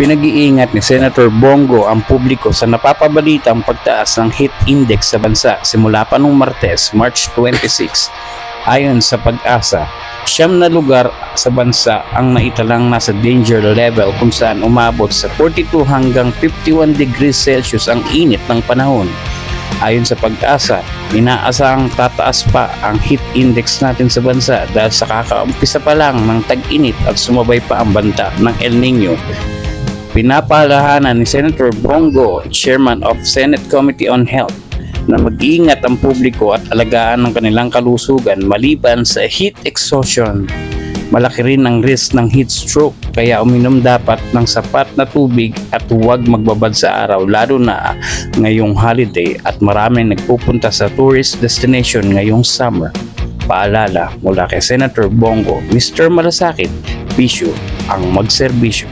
Pinag-iingat ni Senator Bongo ang publiko sa napapabalitang pagtaas ng heat index sa bansa simula pa nung Martes, March 26. Ayon sa pag-asa, siyam na lugar sa bansa ang naitalang nasa danger level kung saan umabot sa 42 hanggang 51 degrees Celsius ang init ng panahon. Ayon sa pag-asa, inaasahang tataas pa ang heat index natin sa bansa dahil sa kakaumpisa pa lang ng tag-init at sumabay pa ang banta ng El Nino Pinapahalahanan ni Senator Bongo, Chairman of Senate Committee on Health, na mag-iingat ang publiko at alagaan ng kanilang kalusugan maliban sa heat exhaustion. Malaki rin ang risk ng heat stroke kaya uminom dapat ng sapat na tubig at huwag magbabad sa araw lalo na ngayong holiday at maraming nagpupunta sa tourist destination ngayong summer. Paalala mula kay Senator Bongo, Mr. Malasakit, Bisyo ang magserbisyo.